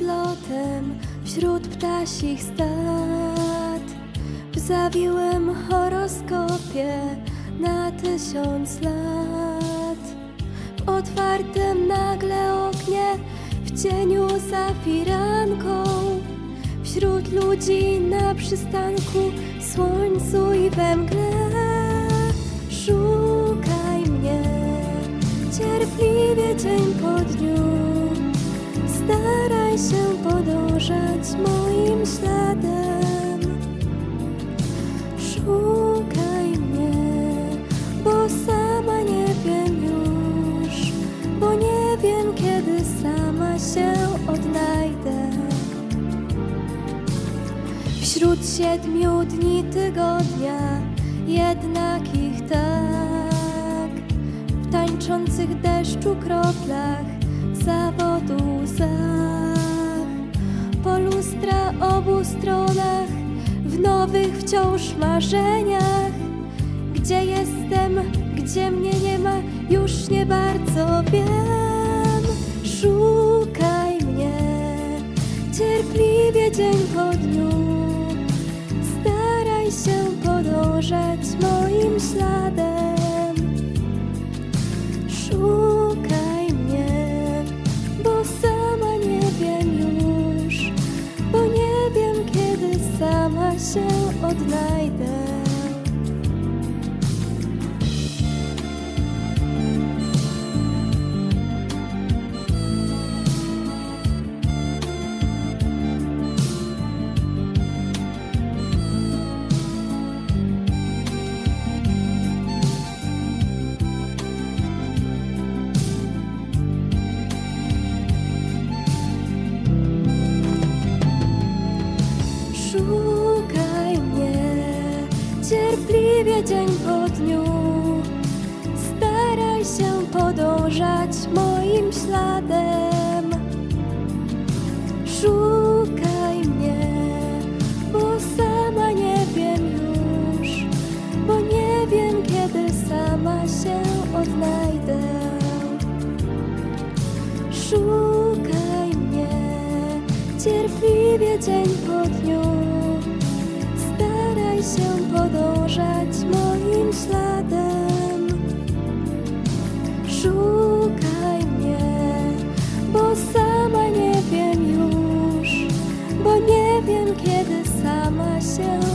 odlotem wśród ptasich stad. W zawiłym horoskopie na tysiąc lat. W otwartym nagle oknie, w cieniu za firanką. Wśród ludzi na przystanku, słońcu i we mgle. Szukaj mnie, cierpliwie dzień po dniu. Się podążać moim śladem. Szukaj mnie, bo sama nie wiem już, bo nie wiem kiedy sama się odnajdę. Wśród siedmiu dni tygodnia, jednak ich tak, w tańczących deszczu kroplach, zawodu łzach, po lustra obu stronach, w nowych wciąż marzeniach. Gdzie jestem, gdzie mnie nie ma, już nie bardzo wiem. Szukaj mnie, cierpliwie dzień po dniu. Staraj się podążać moim śladem. Się odnajdę. Cierpliwie dzień po dniu. Staraj się podążać moim śladem. Szukaj mnie, bo sama nie wiem już, bo nie wiem kiedy sama się odnajdę. Szukaj mnie cierpliwie dzień po dniu. szukaj mnie, bo sama nie wiem już, bo nie wiem kiedy sama się